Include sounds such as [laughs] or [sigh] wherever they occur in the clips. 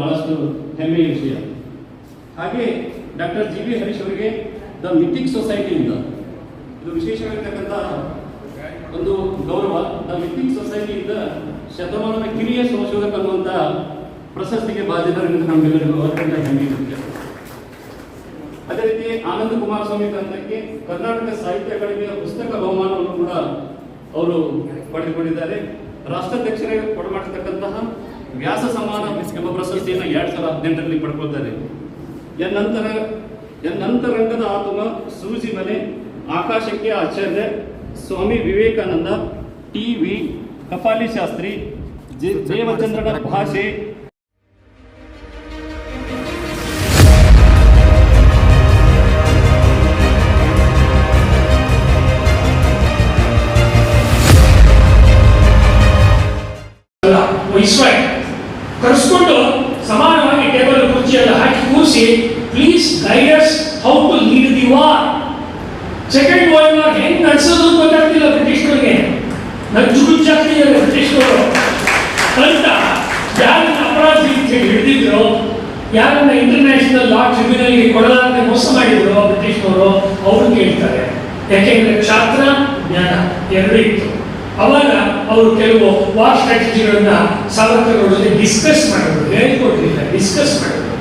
ಬಹಳಷ್ಟು ಹೆಮ್ಮೆಯ ವಿಷಯ. ಹಾಗೆ ಡಾಕ್ಟರ್ ಜಿ ಬಿ ಹರೀಶ್ ಅವರಿಗೆ ದ ಮಿಥಿಕ್ ಸೊಸೈಟಿಯಿಂದ ಇದು ವಿಶೇಷವಾಗಿರ್ತಕ್ಕಂಥ ಒಂದು ಗೌರವ, ದ ಮಿಥಿಕ್ ಸೊಸೈಟಿಯಿಂದ ಶತಮಾನದ ಕಿರಿಯ ಸಂಶೋಧಕ ಅನ್ನುವಂಥ ಪ್ರಶಸ್ತಿಗೆ ಬಾಧ್ಯತರಿಂದ ನಮಗೆಲ್ಲರಿಗೂ ಅತ್ಯಂತ ಹೆಮ್ಮೆ ಅದೇ ರೀತಿ ಆನಂದ ಕುಮಾರಸ್ವಾಮಿ ತಂತ್ರಕ್ಕೆ ಕರ್ನಾಟಕ ಸಾಹಿತ್ಯ ಅಕಾಡೆಮಿಯ ಪುಸ್ತಕ ಬಹುಮಾನವನ್ನು ಕೂಡ ಅವರು ಪಡೆದುಕೊಂಡಿದ್ದಾರೆ. ರಾಷ್ಟ್ರಾಧ್ಯಕ್ಷರೇ ಕೊಡಮಾಡಿರ್ತಕ್ಕಂತಹ ವ್ಯಾಸ ಸಮಾನ ಎಂಬ ಪ್ರಶಸ್ತಿಯನ್ನು ಎರಡ್ ಸಾವಿರದ ಹದಿನೆಂಟರಲ್ಲಿ ಪಡ್ಕೊಳ್ತಾರೆ. ಎನ್ನಂತರ ಎನ್ನಂತರಂಗದ ಆತುಮ, ಸೂಜಿ ಮನೆ, ಆಕಾಶಕ್ಕೆ Acharya, Swami Vivekananda T V Kapali Shastri, G ಪ್ರೇಮಚಂದ್ರನ ಭಾಷೆ. ವಹಿಸ್ವಾಯ್ ಕರೆಸ್ಕೊಂಡು ಸಮಾನವಾಗಿ ಟೇಬಲ್ ಕುರ್ಚಿ ಎಲ್ಲ ಹಾಕಿ ಕೂರಿಸಿ please guides how to lead the war second world war ಹೆಂಗ್ ನಡೆಸೋದು ಗೊತ್ತಾಗ್ತಿಲ್ಲ ಬ್ರಿಟಿಷ್ನವ್ರಿಗೆ ನಜ್ಜುಗುಜ್ಜಾಗ್ತಿದ್ದಾರೆ ಬ್ರಿಟಿಷ್ನವರು ಅಂತ ಯಾರನ್ನ ಅಪರಾಧಿ ಹಿಡಿದಿದ್ರು, ಯಾರನ್ನ ಇಂಟರ್ನ್ಯಾಷನಲ್ ಲಾ ಟ್ರಿಬ್ಯುನಲ್ಗೆ ಕೊಡಲಾರದೆ ಮೋಸ ಮಾಡಿದ್ರು ಬ್ರಿಟಿಷ್ನವರು ಅವ್ರು ಕೇಳ್ತಾರೆ. ಯಾಕೆಂದ್ರೆ ಕ್ಷಾತ್ರ, ಜ್ಞಾನ, ಎರಡೂ ಇತ್ತು. ಅವಾಗ ಅವರು ಕೆಲವು ವಾರ್ ಸ್ಟ್ರಾಟಜಿಗಳನ್ನ ಸಾವರ್ಕರ್ ಜೊತೆ ಡಿಸ್ಕಸ್ ಮಾಡಿದ್ರು ಹೇಳಿಕೊಡ್ಲಿಲ್ಲ ಡಿಸ್ಕಸ್ ಮಾಡಿದ್ರು.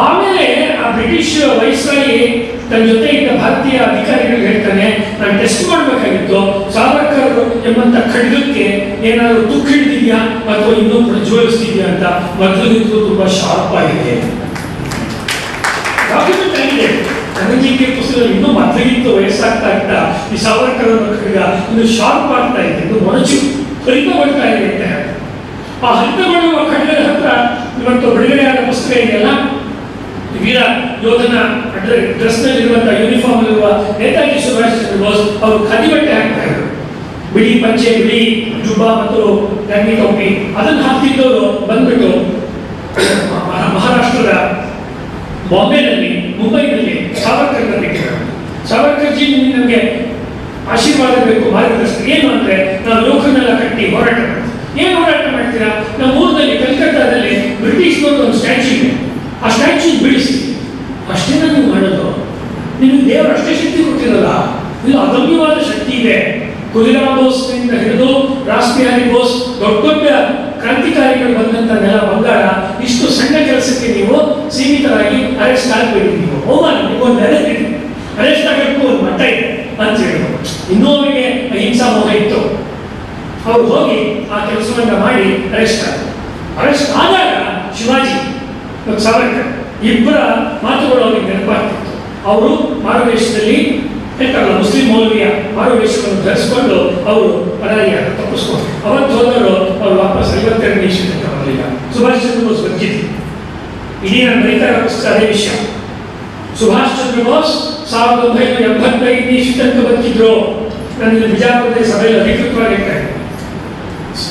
ಆಮೇಲೆ ಆ ಬ್ರಿಟಿಷ್ ವೈಸ್ರಾಯಿ ತನ್ನ ಜೊತೆ ಇದ್ದ ಭಾರತೀಯ ಅಧಿಕಾರಿಗಳು ಹೇಳ್ತಾನೆ, ನಾನು ಟೆಸ್ಟ್ ಮಾಡಬೇಕಾಗಿತ್ತು ಸಾವರ್ಕರ್ ಎಂಬಂತ ಖಡ್ಗಕ್ಕೆ ಏನಾದರೂ ತುಕ್ಕು ಹಿಡಿದಿದ್ಯಾ ಅಥವಾ ಇನ್ನೂ ಪ್ರಜ್ವಲಿಸ್ತಿದ್ಯಾ ಅಂತ? ಮೊದಲಿದ್ದು ತುಂಬಾ ಶಾರ್ಪ್ ಆಗಿದೆ. ಡಾಕ್ಯುಮೆಂಟ್ ಪುಸ್ತಕಗಳು ಇನ್ನೂ ಮೊದಲಿಗಿಂತ ವಯಸ್ಸಾಗ್ತಾ ಆಗ್ತಾ ಈ ಸಾವರ್ಕರ್ ಕಡೆಗ ಇನ್ನು ಶಾರ್ಪ್ ಆಗ್ತಾ ಇದೆ ಇನ್ನು ಮೊನಚು ಹರಿತಗೊಳ್ತಾ ಇದೆ ಅಂತ. ಆ ಹರಿತಗೊಳ್ಳುವ ಖಡ್ಗದ ಹತ್ರ ಇವತ್ತು ಬಿಡುಗಡೆಯಾದ ಪುಸ್ತಕ ಇದೆಯಲ್ಲ? ವೀರ ಯೋಧನ ಡ್ರೆಸ್ನಲ್ಲಿರುವಂಥ ಯೂನಿಫಾರ್ಮ್ ಇರುವ ನೇತಾಜಿ ಸುಭಾಷ್ ಚಂದ್ರ ಬೋಸ್ ಅವರು ಖದಿ ಬಟ್ಟೆ ಹಾಕ್ತಾ ಇದ್ರು. ಬಿಳಿ ಪಂಚೆ, ಬಿಳಿ ಜುಬಾ ಮತ್ತು ಗಂಗಿ ಟೋಪಿ. ಅದನ್ನು ಹಾಕ್ತಿದ್ದವರು ಬಂದ್ಬಿಟ್ಟು ಮಹಾ- ಮಹಾರಾಷ್ಟ್ರದ ಬಾಂಬೆನಲ್ಲಿ, ಮುಂಬೈನಲ್ಲಿ ಸಾವರ್ಕರ್ ಕೇಳೋಣ. ಸಾವರ್ಕರ್ ಜಿ ನಿಮಗೆ ಆಶೀರ್ವಾದ ಬೇಕು, ಮಾರ್ಗದರ್ಶನ. ಏನು ಅಂದ್ರೆ ನಾವು ಲೋಕನೆಲ್ಲ ಕಟ್ಟಿ ಹೋರಾಟ ಏನು ಹೋರಾಟ ಮಾಡ್ತೀರಾ? ನಮ್ಮ ಊರಿನಲ್ಲಿ ಕಲ್ಕತ್ತಾದಲ್ಲಿ ಬ್ರಿಟಿಷ್ ಒಂದು ಸ್ಟ್ಯಾಚ್ಯೂ ಇದೆ. ಆ ಸ್ಟ್ಯಾಚ್ಯೂ ಬಿಡಿಸಿ. ಅಷ್ಟೇನ ನೀವು ಮಾಡೋದು. ನಿಮಗೆ ದೇವರು ಅಷ್ಟೇ ಶಕ್ತಿ ಕೊಟ್ಟಿರಲ್ಲ ಇದು ಅದಮ್ಯವಾದ ಶಕ್ತಿ ಇದೆ. ಕುಲಿರಾಮ್ ಬೋಸ್ನಿಂದ ಹಿಡಿದು ರಾಸ್ ಬಿಹಾರಿ ಬೋಸ್, ದೊಡ್ಡ ದೊಡ್ಡ ಕ್ರಾಂತಿಕಾರಿಗಳು ಬಂದಂತ ನೆಲ ಆಗಬೇಡಿ ನೀವು ಹೋಮನ್ ನೆಲೆ ಇದೆ ಅರೆಸ್ಟ್ ಆಗಕ್ಕೂ ಒಂದು ಮಟ್ಟ ಇದೆ ಅಂತ ಹೇಳಿದ್ರು. ಇನ್ನೂ ಅವರಿಗೆ ಅಹಿಂಸಾ ಮೋಹ ಇತ್ತು. ಅವ್ರು ಹೋಗಿ ಆ ಕೆಲಸವನ್ನ ಮಾಡಿ ಅರೆಸ್ಟ್ ಆದ್ರು. ಅರೆಸ್ಟ್ ಆದಾಗ ಶಿವಾಜಿ ಮತ್ತು ಸಾವರ್ಕರ್ ಇಬ್ಬರ ಮಾತುಗಳು ಅವರಿಗೆ ನೆನಪಾಗ್ತಿತ್ತು. ಅವರು ಮಾರುವೇಶದಲ್ಲಿ ಹೇಳ್ತಾರಲ್ಲ, ಮುಸ್ಲಿಂ ಮೌಲ್ವಿಯ ಮಾರುವೇಶವನ್ನು ಧರಿಸಿಕೊಂಡು ಅವರು ಪರಾರಿಯಾಗ ತಪ್ಪಿಸ್ಕೊಂಡು ಅವತ್ತು ಹೋದರು ಅವರು ವಾಪಸ್ ಐವತ್ತೆರಡು ನಿಮಿಷ ಬರಲಿಲ್ಲ. ಸುಭಾಷ್ ಚಂದ್ರ ಬೋಸ್ ಬದುಕಿದ್ರು ಇಡೀ ನನ್ನ ರೈತರ ಅದೇ ವಿಷಯ. ಸುಭಾಷ್ ಚಂದ್ರ ಬೋಸ್ ಸಾವಿರದ ಒಂಬೈನೂರ ಎಂಬತ್ತೈದನೇ ಇಸ್ವಿ ತನಕ ಬದುಕಿದ್ರು ನಾನು ಇಲ್ಲಿ ಬಿಜಾಪುರದ ಸಭೆಯಲ್ಲಿ ಅಧಿಕೃತವಾಗಿ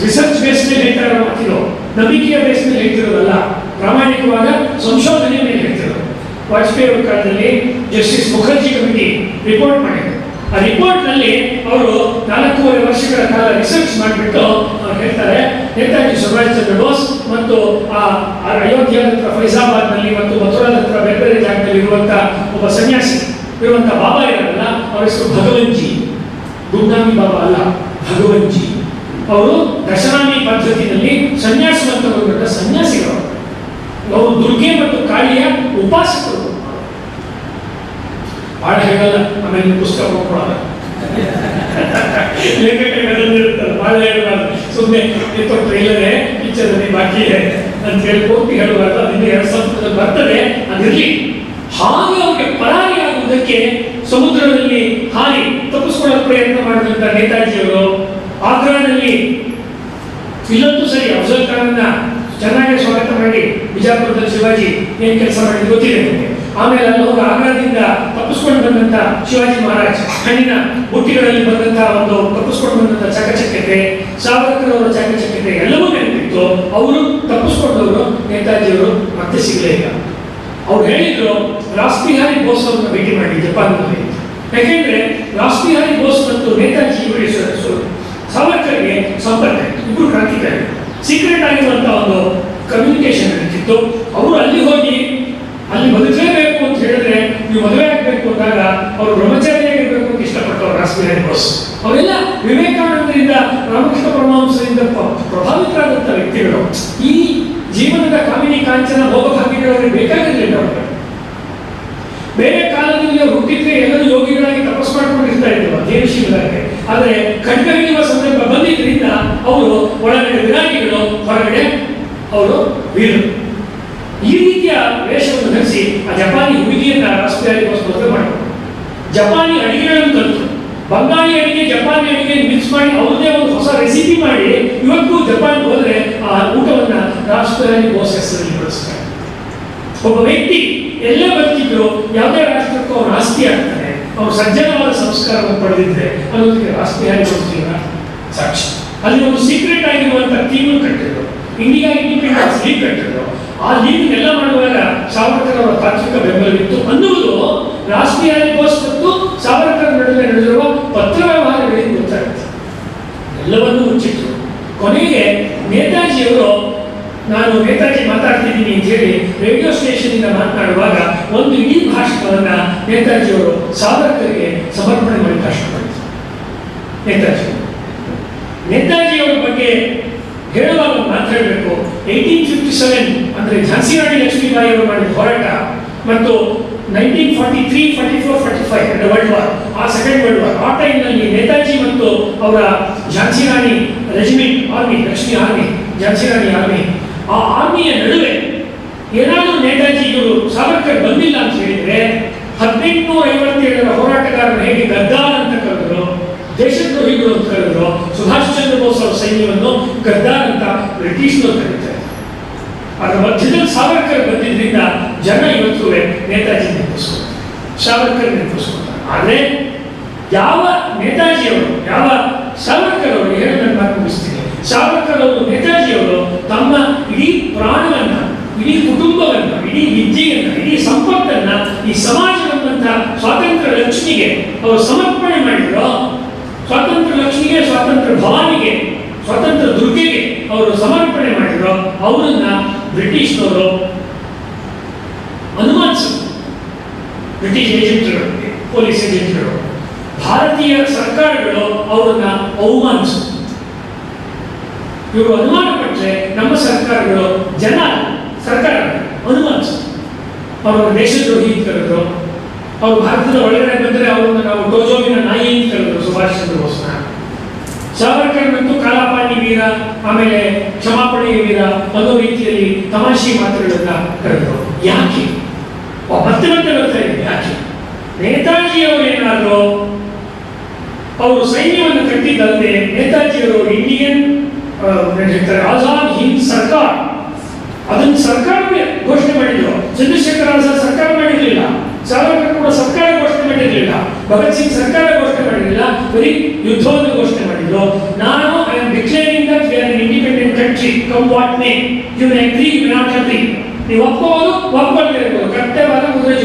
ರಿಸರ್ಚ್ ಬೇಸ್ ಮೇಲೆ ಹೇಳ್ತಾರೆ ಮಾಡ್ತಿರೋ ನಂಬಿಕೆಯ ಬೇಸ್ ಮೇಲೆ ಹೇಳ್ತಿರೋದಲ್ಲ. ಪ್ರಾಮಾಣಿಕವಾದ ಸಂಶೋಧನೆ ಮೇಲೆ ಹೇಳ್ತಿರೋದು. ವಾಜಪೇಯಿ ಅವರ ಕಾಲದಲ್ಲಿ ಜಸ್ಟಿಸ್ ಮುಖರ್ಜಿ ಕಮಿಟಿ ರಿಪೋರ್ಟ್ ಮಾಡಿದ್ರು. ಆ ರಿಪೋರ್ಟ್ನಲ್ಲಿ ಅವರು ನಾಲ್ಕೂವರೆ ವರ್ಷಗಳ ಕಾಲ ರಿಸರ್ಚ್ ಮಾಡಿಬಿಟ್ಟು ಅವ್ರು ಹೇಳ್ತಾರೆ, ನೇತಾಜಿ ಸುಭಾಷ್ ಚಂದ್ರ ಬೋಸ್ ಮತ್ತು ಆ ಅಯೋಧ್ಯೆ ಹತ್ರ ಫೈಜಾಬಾದ್ನಲ್ಲಿ ಮತ್ತು ಮಥುರಾದ ಹತ್ರ ಬೇರೆ ಬೇರೆ ಜಾಗದಲ್ಲಿ ಒಬ್ಬ ಸನ್ಯಾಸಿ, ಇರುವಂತ ಬಾಬಾ ಇರಲ್ಲ ಅವರ ಹೆಸರು ಭಗವಂಜಿ, ಗುಂಡಾಮಿ ಬಾಬಾ ಅಲ್ಲ, ಭಗವಂಜಿ. ಅವರು ದಶನಾಮಿ ಪದ್ಧತಿಯಲ್ಲಿ ಸನ್ಯಾಸವಂತ ಮತ್ತು ಸನ್ಯಾಸಿಗಳು. ಅವರು ದುರ್ಗೆ ಮತ್ತು ಕಾಳಿಯ ಉಪಾಸಕರು. ಬಹಳ ಹೇಳಲ್ಲ ಆಮೇಲೆ ಪುಸ್ತಕ [laughs] ಲೇಖಕರಿಗೆ ಅದೊಂದಿರುತ್ತಲ್ಲ ಬಹಳ ಹೇಳಬಾರ್ದು. ಸುಮ್ಮನೆ ಇತ್ತು ಟ್ರೈಲರೇ ಪಿಕ್ಚರಲ್ಲಿ ಬಾಕಿ ಇದೆ ಅಂತ ಹೇಳಿ ಪೂರ್ತಿ ಹೇಳಬಾರ್ದು ಅದರಿಂದ ಎರಡು ಸಂಸ್ಕೃತ ಬರ್ತದೆ ಅದಿರಲಿ. ಹಾಗೆ ಅವ್ರಿಗೆ ಆಗೋದಕ್ಕೆ ಸಮುದ್ರದಲ್ಲಿ ಹಾರಿ ತಪ್ಪಿಸ್ಕೊಳ್ಳೋ ಪ್ರಯತ್ನ ಮಾಡಿದಂತ ನೇತಾಜಿಯವರು ಆಗ್ರಾದಲ್ಲಿ ಇಲ್ಲಂತೂ ಸರಿ ಅಫ್ಜಲ್ ಖಾನ್ನ ಚೆನ್ನಾಗಿ ಸ್ವಾಗತ ಮಾಡಿ ಬಿಜಾಪುರದಲ್ಲಿ ಶಿವಾಜಿ ಏನ್ ಕೆಲಸ ಮಾಡಿ ಗೊತ್ತಿದೆ ನಿಮಗೆ. ಆಮೇಲೆ ಅಲ್ಲಿ ಅವರು ಆಗ್ರಾದಿಂದ ತಪ್ಪಿಸ್ಕೊಂಡು ಬಂದಂತ ಶಿವಾಜಿ ಮಹಾರಾಜ್, ಹಣ್ಣಿನ ಬುಟ್ಟಿಗಳಲ್ಲಿ ಬಂದಂತ ಒಂದು ತಪ್ಪಿಸ್ಕೊಂಡು ಬಂದಂತ ಚಾಕಚಕ್ಯತೆ ಸಾವರ್ಕರ್ ಅವರ ಚಾಕಚಕ್ಯತೆ ಎಲ್ಲವೂ ನೆನಪಿತ್ತು. ಅವರು ತಪ್ಪಿಸ್ಕೊಂಡವರು ನೇತಾಜಿಯವರು ಮತ್ತೆ ಸಿಗಲೇ ಇಲ್ಲ. ಅವ್ರು ಹೇಳಿದ್ರು, ರಾಸ್ ಬಿಹಾರಿ ಬೋಸ್ ಅವ್ರನ್ನ ಭೇಟಿ ಮಾಡಿ ಜಪಾನ್ನಲ್ಲಿ. ಯಾಕೆಂದ್ರೆ ರಾಸ್ ಬಿಹಾರಿ ಬೋಸ್ ಮತ್ತು ನೇತಾಜಿ ಸಾವರ್ಕರ್ಗೆ ಸಂಪರ್ಕ ಇಬ್ಬರು ಕ್ರಾಂತಿಕಾರಿ ಸೀಕ್ರೆಟ್ ಆಗಿರುವಂತಹ ಒಂದು ಕಮ್ಯುನಿಕೇಶನ್ ನಡೀತಿತ್ತು. ಅವರು ಅಲ್ಲಿ ಹೋಗಿ, ಅಲ್ಲಿ ಬದುಕಲೇಬೇಕು. ನೀವು ಮದುವೆ ಆಗಬೇಕು ಅಂದಾಗ ಅವರು ಬ್ರಹ್ಮಚಾರಿಯಾಗಿರ್ಬೇಕು ಅಂತ ಇಷ್ಟಪಟ್ಟವರು ರಾಷ್ಟ್ರೀಯ ಬೋಸ್ ಅವರೆಲ್ಲ ವಿವೇಕಾನಂದರಿಂದ, ರಾಮಕೃಷ್ಣ ಪರಮಹಂಸರಿಂದ ಪ- ಪ್ರಭಾವಿತರಾದಂಥ ವ್ಯಕ್ತಿಗಳು. ಈ ಜೀವನದ ಕಾಮಿನಿ ಕಾಂಚನ ಭೋಗಭಾಗ್ಯಗಳು ಅವರಿಗೆ ಬೇಕಾಗಿರಲಿಲ್ಲ ಅವರು ಬೇರೆ ಕಾಲದಲ್ಲಿ ಹುಟ್ಟಿದ್ರೆ ಎಲ್ಲರೂ ಯೋಗಿಗಳಾಗಿ ತಪಸ್ ಮಾಡ್ಕೊಂಡಿರ್ತಾ ಇದ್ರು ದೇವಶೀಲರಾಗಿ ಆದರೆ ಖಡ್ಗ ಹಿಡಿಯುವ ಸಂದರ್ಭ ಬಂದಿದ್ದರಿಂದ ಅವರು ಒಳಗಡೆ ವಿರಾಗಿಗಳು, ಹೊರಗಡೆ ಅವರು ವೀರರು. ಈ ರೀತಿಯ ವೇಷವನ್ನು ಧರಿಸಿ ಆ ಜಪಾನಿ ಹುಡುಗಿಯನ್ನ ರಾಷ್ಟ್ರೀಯ ಮದುವೆ ಮಾಡಿದ್ರು ಜಪಾನಿ ಅಡಿಗೆಗಳನ್ನು ಕಲಿತು. ಬಂಗಾಳಿ ಅಡಿಗೆ, ಜಪಾನಿ ಅಡಿಗೆ ಮಿಕ್ಸ್ ಮಾಡಿ ಅವ್ರದೇ ಒಂದು ಹೊಸ ರೆಸಿಪಿ ಮಾಡಿ ಇವತ್ತು ಜಪಾನ್ ಹೋದ್ರೆ ಆ ಊಟವನ್ನು ರಾಷ್ಟ್ರದಲ್ಲಿ ಹೆಸರಲ್ಲಿ ಬಳಸ್ತಾರೆ. ಒಬ್ಬ ವ್ಯಕ್ತಿ ಎಲ್ಲೇ ಬರ್ತಿದ್ರು ಯಾವುದೇ ರಾಷ್ಟ್ರಕ್ಕೂ ಅವ್ರು ಆಸ್ತಿ ಆಗ್ತಾರೆ. ಅವ್ರು ಸಜ್ಜನವಾದ ಸಂಸ್ಕಾರವನ್ನು ಪಡೆದಿದ್ರೆ ಅನ್ನೋದಕ್ಕೆ ರಾಷ್ಟ್ರೀಯ ಗೊತ್ತಿಲ್ಲ ಸಾಕ್ಷಿ. ಅಲ್ಲಿ ಒಂದು ಸೀಕ್ರೆಟ್ ಆಗಿರುವಂತ ಟೀಮ್ ಕಟ್ಟಿದ್ರು. ಇಂಡಿಯಾ ಇಂಡಿಪೆಂಡೆನ್ಸ್ ಲೀಗ್ ಕಟ್ಟಿದ್ರು. ಆ ಲೀಗ್ ಎಲ್ಲ ಮಾಡುವಾಗ ಸಾವರ್ಕರ್ ಅವರ ತಾತ್ವಿಕ ಬೆಂಬಲವಿತ್ತು. ಅನ್ನುವುದು ರಾಷ್ಟ್ರೀಯ ಬೋಸ್ ಮತ್ತು ಸಾವರ್ಕರ್ ನಡುವೆ ನಡೆದಿರುವ ಪತ್ರ ವ್ಯವಹಾರಗಳಿಗೆ ಗೊತ್ತಾಗುತ್ತೆ. ಎಲ್ಲವನ್ನೂ ಮುಚ್ಚಿಟ್ರು. ಕೊನೆಗೆ ನೇತಾಜಿಯವರು, ನಾನು ನೇತಾಜಿ ಮಾತಾಡ್ತಿದ್ದೀನಿ ಅಂತ ಹೇಳಿ ರೇಡಿಯೋ ಸ್ಟೇಷನ್ ಇಂದ ಮಾತನಾಡುವಾಗ ಒಂದು ಇಡೀ ಭಾಷಣವನ್ನ ನೇತಾಜಿಯವರು ಸಾವರ್ಕರ್ಗೆ ಸಮರ್ಪಣೆ ಮಾಡಿ ಕಷ್ಟಪಡಿದ್ರು ನೇತಾಜಿ, ನೇತಾಜಿಯವರ ಬಗ್ಗೆ ಹೇಳುವಾಗ ಒಂದು ಮಾತು ಹೇಳಬೇಕು ಏಯ್ಟೀನ್ ಫಿಫ್ಟಿ ಸೆವೆನ್ ಅಂದರೆ ಝಾನ್ಸಿ ರಾಣಿ ಲಕ್ಷ್ಮೀಬಾಯಿ ಅವರು ಮಾಡಿದ ಹೋರಾಟ ಮತ್ತು nineteen forty three forty four forty five ಅಂದ್ರೆ ವರ್ಲ್ಡ್ ವಾರ್ ಆ ಸೆಕೆಂಡ್ ವರ್ಲ್ಡ್ ವಾರ್ ಆ ಟೈಮ್ನಲ್ಲಿ ನೇತಾಜಿ ಮತ್ತು ಅವರ Jhansi Rani regiment army Lakshmi army Jhansi Rani army ಆ ಆರ್ಮಿಯ ನಡುವೆ ಏನಾದರೂ ನೇತಾಜಿ ಇವರು ಸಾವರ್ಕರ್ ಬಂದಿಲ್ಲ ಅಂತ ಹೇಳಿದರೆ ಹದಿನೆಂಟುನೂರ ಐವತ್ತೇಳರ ಹೋರಾಟಗಾರರು ಹೇಗೆ ಗದ್ದಾರ ಅಂತ ಕರೆದರು, ದೇಶದ್ರೋಹಿಗಳು ಅಂತ ಕರೆದ್ರು, ಸುಭಾಷ್ ಚಂದ್ರ ಬೋಸ್ ಅವರ ಸೈನ್ಯವನ್ನು ಗದ್ದಾರ್ ಅಂತ ಬ್ರಿಟಿಷ್ನವರು ಕರೀತಾರೆ. ಅದರ ಮಧ್ಯದಲ್ಲಿ ಸಾವರ್ಕರ್ ಬಂದಿದ್ದರಿಂದ ಜನ ಇವತ್ತು ನೇತಾಜಿ ನೆನಪಿಸ್ಕೊತಾರೆ ಸಾವರ್ಕರ್ ನೆನಪಿಸ್ಕೊತಾರೆ ಆದರೆ ಯಾವ ನೇತಾಜಿಯವರು, ಯಾವ ಸಾವರ್ಕರ್ ಅವರು ಹೇಳೋದನ್ನು ನಾನು ಮುಗಿಸ್ತೀನಿ ಸಾವರ್ಕರ್ ಅವರು ನೇತಾಜಿ ಅವರು ತಮ್ಮ ಇಡೀ ಪ್ರಾಣವನ್ನು, ಇಡೀ ಕುಟುಂಬವನ್ನು, ಇಡೀ ವಿದ್ಯೆಯನ್ನು, ಇಡೀ ಸಂಪತ್ತನ್ನು ಈ ಸಮಾಜವಂತ ಸ್ವಾತಂತ್ರ್ಯ ಲಕ್ಷ್ಮಿಗೆ ಅವರು ಸಮರ್ಪಣೆ ಮಾಡಿದ್ರು. ಸ್ವಾತಂತ್ರ್ಯ ಲಕ್ಷ್ಮಿಗೆ, ಸ್ವಾತಂತ್ರ್ಯ ಭವಾನಿಗೆ ಸ್ವಾತಂತ್ರ್ಯ ದುರ್ಗೆಗೆ ಅವರು ಸಮರ್ಪಣೆ ಮಾಡಿದ್ರು. ಅವರನ್ನ ಬ್ರಿಟಿಷ್ನವರು ಅನುಮಾನಿಸಿದ್ರು ಬ್ರಿಟಿಷ್ ಏಜೆಂಟ್ಗಳು ಪೊಲೀಸ್ ಏಜೆಂಟ್ಗಳು ಭಾರತೀಯ ಸರ್ಕಾರಗಳು ಅವರನ್ನ ಅವಮಾನಿಸಿದ್ರು ಇವರು ಅನುಮಾನ ಪಟ್ಟರೆ ನಮ್ಮ ಸರ್ಕಾರಗಳು ಜನ, ಸರ್ಕಾರ ಅನುಮಾನಿಸಿದ್ರು ಅವರು ದೇಶದ್ರೋಹಿ ಅಂತ ಕರೆದ್ರು. ಅವರು ಭಾರತದ ಒಳಗಡೆ ಬಂದರೆ ಅವರನ್ನು ನಾವು ಡೋಜೋವಿನ ನಾಯಿ ಅಂತ ಕರೆದ್ರು ಸುಭಾಷ್ ಚಂದ್ರ ಬೋಸ್ನ. ಸಾವರ್ಕರ್ ಮತ್ತು ಕಾಲಾಪಾನಿ ವೀರ, ಆಮೇಲೆ ಕ್ಷಮಾಪಣೆಯ ವೀರ ಅನ್ನೋ ರೀತಿಯಲ್ಲಿ ತಮಾಷೆ ಮಾತುಗಳನ್ನ ಕರೆದರು. ಯಾಕೆ? ಮತ್ತೆ ಮತ್ತೆ ಬರ್ತಾ ಇದೆ ಯಾಕೆ? ನೇತಾಜಿ ಅವರು ಏನಾದ್ರು ಅವರು ಸೈನ್ಯವನ್ನು ಕಟ್ಟಿದ್ದಲ್ಲದೆ ನೇತಾಜಿಯವರು ಇಂಡಿಯನ್ ಆಜಾದ್ ಹಿಂದ್ ಸರ್ಕಾರ. ಅದನ್ನು ಸರ್ಕಾರವೇ ಘೋಷಣೆ ಮಾಡಿದ್ರು. ಚಂದ್ರಶೇಖರ್ ಆಜಾದ್ ಸರ್ಕಾರ ಮಾಡಿರಲಿಲ್ಲ. ಸಾವರ್ಕರ್ ಕೂಡ ಸರ್ಕಾರ ಘೋಷಣೆ ಮಾಡಿರಲಿಲ್ಲ. ಭಗತ್ ಸಿಂಗ್ ಸರ್ಕಾರ ಘೋಷಣೆ ಮಾಡಿರಲಿಲ್ಲ. ಬರೀ ಯುದ್ಧವನ್ನು ಘೋಷಣೆ ಮಾಡಿದ್ರು. ನಾನು I am declaring that we are an independent country come what may you agree you not agree ನೀವು ಒಪ್ಪೋದು ಒಪ್ಪದೇ ಇರ್ಬೋದು ಕರ್ತವ್ಯವಾದ ಕುದುರೆ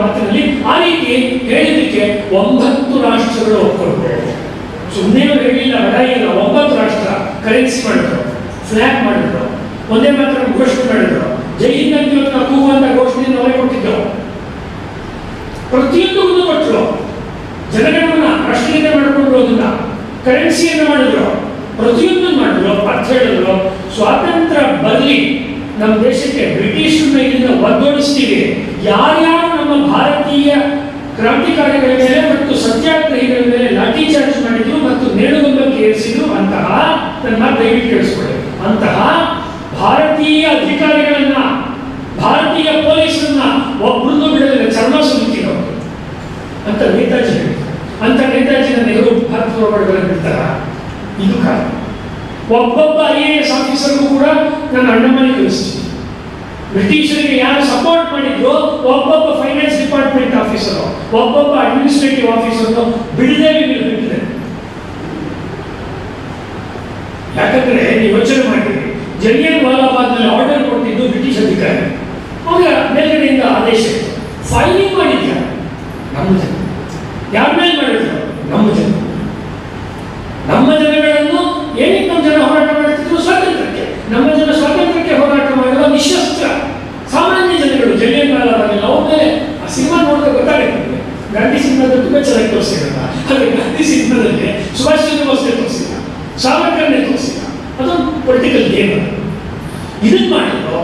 ಮಾತಿನಲ್ಲಿ. ಆ ರೀತಿ ಹೇಳಿದ್ದಕ್ಕೆ ಒಂಬತ್ತು ರಾಷ್ಟ್ರಗಳು ಒಪ್ಕೊಳ್ಬೇಕು ಸುಮ್ಮನೆ ಹೇಳಿಲ್ಲ ಲಡಾಯಿ ಇಲ್ಲ. ಒಂಬತ್ತು ರಾಷ್ಟ್ರ ಕರೆನ್ಸಿ ಮಾಡಿದ್ರು. ಫ್ಲಾಗ್ ಮಾಡಿದ್ರು. ಒಂದೇ ಮಾತ್ರ ಘೋಷಣೆ ಮಾಡಿದ್ರು. ಜೈ ಹಿಂದ್ ಅಂತ ಇವತ್ತು ನಾವು ಕೂಗುವಂತ ಘೋಷಣೆಯನ್ನು ಅವರೇ ಕೊಟ್ಟಿದ್ದು. ಪ್ರತಿಯೊಂದು ಕೊಟ್ಟರು ಜನಗಣಮನ ರಾಷ್ಟ್ರೀಯತೆ ಮಾಡ್ಕೊಂಡು ಅದನ್ನ ಕರೆನ್ಸಿಯನ್ನು ಮಾಡಿದ್ರು ಪ್ರತಿಯೊಂದು ಮಾಡಿದ್ರು, ಅರ್ಥ ಹೇಳಿದ್ರು. ಸ್ವಾತಂತ್ರ್ಯ ಬರಲಿ. ನಮ್ಮ ದೇಶಕ್ಕೆ ಬ್ರಿಟಿಷರನ್ನ ಇಲ್ಲಿಂದ ಒದ್ದೋಡಿಸ್ತೀವಿ ಯಾರ್ಯಾರು ನಮ್ಮ ಭಾರತೀಯ ಕ್ರಾಂತಿಕಾರಿಗಳ ಮೇಲೆ ಮತ್ತು ಸತ್ಯಾಗ್ರಹಿಗಳ ಮೇಲೆ ಲಾಠಿ ಚಾರ್ಜ್ ಮಾಡಿದ್ರು ಮತ್ತು ನೇಣುಗಂಬಕ್ಕೆ ಏರಿಸಿದ್ರು ಅಂತಹ ನನ್ನ ದಯವಿಟ್ಟು ಕೇಳಿಸ್ಕೊಳ್ಳಿ. ಅಂತಹ ಭಾರತೀಯ ಅಧಿಕಾರಿಗಳನ್ನ ಭಾರತೀಯ ಪೊಲೀಸರನ್ನ ಒಬ್ಬರನ್ನು ಬಿಡಲಿಲ್ಲ ಚರ್ಮ ಸುಲಿತಿರೋ ಅಂತ ನೇತಾಜಿ ಹೇಳಿದ್ರು ಅಂತ ನೇತಾಜಿನ ನೆಹರು ಭಾರತದ ಒಳಗಡೆ ಬಿಡ್ತಾರ ಇದು ಕಾಲ ಒಬ್ಬೊಬ್ಬ ಐ ಎ ಎಸ್ ಆಫೀಸರ್ಗೂ ಕೂಡ ನಾನು ಅಣ್ಣಮ್ಮನೆ ಕಳಿಸ್ತೀನಿ. ಬ್ರಿಟಿಷರಿಗೆ ಯಾರು ಸಪೋರ್ಟ್ ಮಾಡಿದ್ರು ಒಬ್ಬೊಬ್ಬ ಫೈನಾನ್ಸ್ ಡಿಪಾರ್ಟ್ಮೆಂಟ್ ಆಫೀಸರು ಒಬ್ಬೊಬ್ಬ ಅಡ್ಮಿನಿಸ್ಟ್ರೇಟಿವ್ ಆಫೀಸರ್ ಬಿಡದೆ ಬಿಟ್ಟಿದೆ. ಯಾಕಂದ್ರೆ ನೀವು ಯೋಚನೆ ಮಾಡಿ ಜಲಿಯನ್ ವಾಲಾಬಾದ್ನಲ್ಲಿ ಆರ್ಡರ್ ಕೊಟ್ಟಿದ್ದು ಬ್ರಿಟಿಷ್ ಅಧಿಕಾರಿ. ಅವಾಗ ಮೇಲ್ಗಡೆಯಿಂದ ಆದೇಶ ಫೈಲಿಂಗ್ ಮಾಡಿದ್ದಾರೆ ನಮ್ಮ ಯಾರ ಮೇಲೆ ಮಾಡಿದ್ರು ನಮ್ಮ ಜನ ನಮ್ಮ ಜನಗಳನ್ನು ಏನಕ್ಕೆ ನಮ್ಮ ಜನ ಹೋರಾಟ ಮಾಡ್ತಿದ್ರು ಸ್ವಾತಂತ್ರ್ಯಕ್ಕೆ ನಮ್ಮ ಜನ ಸ್ವಾತಂತ್ರ್ಯಕ್ಕೆ ಹೋರಾಟ ಮಾಡುವ ನಿಶಸ್ತ್ರ ಸಾಮಾನ್ಯ ಜನಗಳು ಜಲಿಯನ್ ವಾಲಾಬಾಗ್ ಅವ್ರನ್ನೇ ಆ ಸಿನಿಮಾ ನೋಡಿದ್ರೆ ಗೊತ್ತಾಗುತ್ತೆ ಗಾಂಧಿ ತುಂಬ ಚೆನ್ನಾಗಿ ತೋರಿಸಿರಲ್ಲ ಹಾಗೆ ಗಾಂಧಿ ಸಿನಿಮಾದಲ್ಲಿ ಸುಭಾಷ್ ಚಂದ್ರ ಬೋಸ್ ತೋರಿಸಿಲ್ಲ ಸಾವರ್ಕರ್ನೇ ತೋರಿಸಿಲ್ಲ ಅದೊಂದು ಪೊಲಿಟಿಕಲ್ ಗೇಮ್ ಇದನ್ನ ಮಾಡಿದ್ರು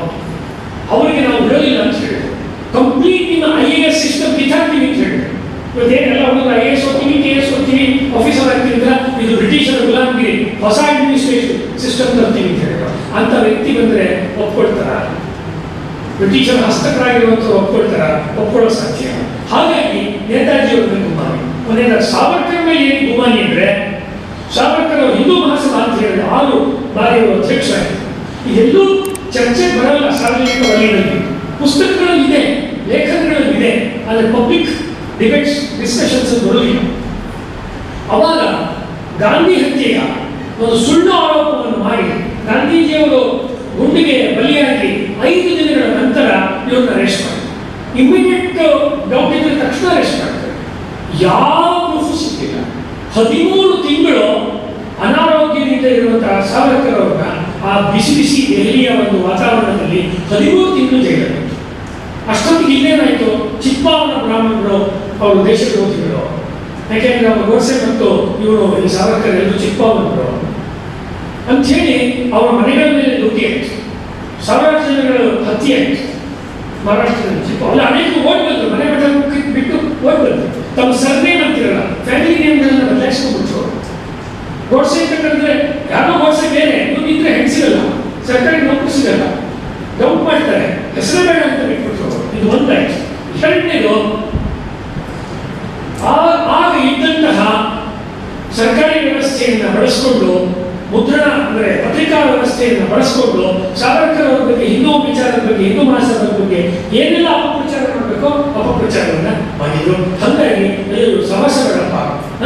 ಅವರಿಗೆ ನಾವು ಬಿಡಲಿಲ್ಲ ಅಂತ ಹೇಳಿದ್ರು ಕಂಪ್ಲೀಟ್ ನಿಮ್ಮ ಐ ಎ ಎಸ್ ಸಿಸ್ಟಮ್ ಕಿತ್ತಾಕ್ತೀವಿ ಅಂತ ಹೇಳಿದ್ರು ಇವತ್ತೇನೆಲ್ಲ ಹುಡುಗರು ಐ ಎ ಎಸ್ ಓದ್ತೀವಿ ಕೆ ಎಸ್ ಓದ್ತೀವಿ ಆಫೀಸರ್ ಆಗ್ತಿದ್ರ ಇದು ಬ್ರಿಟಿಷರ ಗುಲಾಮಗಿರಿ ಹೊಸ ಅಡ್ಮಿನಿಸ್ಟ್ರೇಷನ್ ಸಿಸ್ಟಮ್ ತರ್ತೀವಿ ಅಂತ ಹೇಳಿದ್ರು ಅಂತ ವ್ಯಕ್ತಿ ಬಂದ್ರೆ ಒಪ್ಕೊಳ್ತಾರ ಬ್ರಿಟಿಷರ ಹಸ್ತಕರಾಗಿರುವಂಥವ್ರು ಒಪ್ಕೊಳ್ತಾರ ಒಪ್ಕೊಳ್ಳೋ ಸಾಧ್ಯ. ಹಾಗಾಗಿ ಮೇಲೆ ಗುಮಾನಿ. ಸಾವರ್ಕರ್ ಮೇಲೆ ಏನು ಗುಮಾನಿ ಅಂದ್ರೆ, ಸಾವರ್ಕರ್ ಹಿಂದೂ ಮಹಾಸಭಾ ಅಂತ ಹೇಳಿದ್ರೆ ಆರು ಬಾರಿ ಅಧ್ಯಕ್ಷ ಇದೆಲ್ಲೂ ಚರ್ಚೆ ಬರಲ್ಲ ಸಾರ್ವಜನಿಕ ವಲಯದಲ್ಲಿ. ಪುಸ್ತಕಗಳಲ್ಲಿದೆ ಲೇಖನಗಳಲ್ಲಿದೆ ಆದರೆ ಪಬ್ಲಿಕ್ ಡಿಬೇಟ್ಸ್ ಡಿಸ್ಕಷನ್ಸ್ ಬರಲಿಲ್ಲ ಅವಾಗ ಗಾಂಧಿ ಹತ್ಯೆಯ ಒಂದು ಸುಳ್ಳು ಆರೋಪವನ್ನು ಮಾಡಿ ಗಾಂಧೀಜಿಯವರು ಗುಂಡಿಗೆ ಬಲಿಯಾಗಿ ಐದು ದಿನಗಳ ನಂತರ ಇವರನ್ನು ಅರೆಸ್ಟ್ ಮಾಡಿ ಇಮಿಡಿಯೇಟ್ ಡೌಟ್ ಇದ್ದ ತಕ್ಷಣ ಅರೆಸ್ಟ್ ಮಾಡ್ತಾರೆ ಯಾವ ಸಿಕ್ಕಿಲ್ಲ ಹದಿಮೂರು ತಿಂಗಳು ಅನಾರೋಗ್ಯದಿಂದ ಇರುವಂತಹ ಸಾವರ್ಕರ್ ಆ ಬಿಸಿ ಬಿಸಿ ದೆಹಲಿಯ ಒಂದು ವಾತಾವರಣದಲ್ಲಿ ಹದಿಮೂರು ತಿಂಗಳು ಜೈಲಲ್ಲಿ ಅಷ್ಟೊತ್ತಿಗೆ ಇನ್ನೇನಾಯ್ತು? ಚಿಕ್ಕಾವನ ಬ್ರಾಹ್ಮಣರು ಅವರು ದೇಶ ವಿರೋಧಿಗಳು ಯಾಕೆಂದ್ರೆ ಅವರು ಗೋಡ್ಸೆ ಮತ್ತು ಇವರು ಈ ಸಾವರ್ಕರ್ ಎಲ್ಲರೂ ಅಂತ ಅಂಥೇಳಿ ಅವರ ಮನೆಗಳ ಮೇಲೆ ದುಡ್ಡಿ ಆಯ್ತು. ಸಾವಿರಾರು ಜನಗಳ ಹತ್ಯೆ ಆಯ್ತು. ಮಹಾರಾಷ್ಟ್ರದಲ್ಲಿ ಅಲ್ಲ ಅನೇಕ ಓಡ್ ಬಂದರು ಮನೆ ಮಠ ಬಿಟ್ಟು ಓಡ್ ಬಂದರು ತಮ್ಮ ಸರ್ನೇಮ್ ಅಂತಿರಲ್ಲ ಫ್ಯಾಮಿಲಿ ನೇಮ್ಗಳನ್ನ ಬದಲಾಯಿಸ್ಕೊಂಡ್ಬಿಟ್ರು ಗೋಡ್ಸೆ ಅಂತಂದ್ರೆ ಯಾರೋ ಗೋಡ್ಸೆ ಬೇರೆ ಇವ್ರು ಇದ್ರೆ ಹೆಣ್ಸಿರಲ್ಲ. ಸರ್ಕಾರಿ ನೌಕರಿ ಸಿಗಲ್ಲ ಡೌಟ್ ಮಾಡ್ತಾರೆ. ಹೆಸರು ಬೇಡ ಅಂತ ಬಿಟ್ಬಿಟ್ರು ಇದು ಒಂದಾಯ್ತು ಎರಡನೇದು ಆಗ ಇದ್ದಂತಹ ಸರ್ಕಾರಿ ವ್ಯವಸ್ಥೆಯನ್ನ ಬಳಸಿಕೊಂಡು, ಮುದ್ರಣ, ಅಂದರೆ ಪತ್ರಿಕಾ ವ್ಯವಸ್ಥೆಯನ್ನು ಬಳಸಿಕೊಂಡು ಸಾವರ್ಕರ್ ಅವರ ಬಗ್ಗೆ, ಹಿಂದೂ ವಿಚಾರದ ಬಗ್ಗೆ, ಹಿಂದೂ ಮಹಾಸಭಾದ ಬಗ್ಗೆ ಏನೆಲ್ಲ ಅಪಪ್ರಚಾರ ಮಾಡಬೇಕೋ ಅಪಪ್ರಚಾರವನ್ನು ಮಾಡಿದ್ರು. ಇದು ಸಮಸ್ಯೆಗಳಪ್ಪ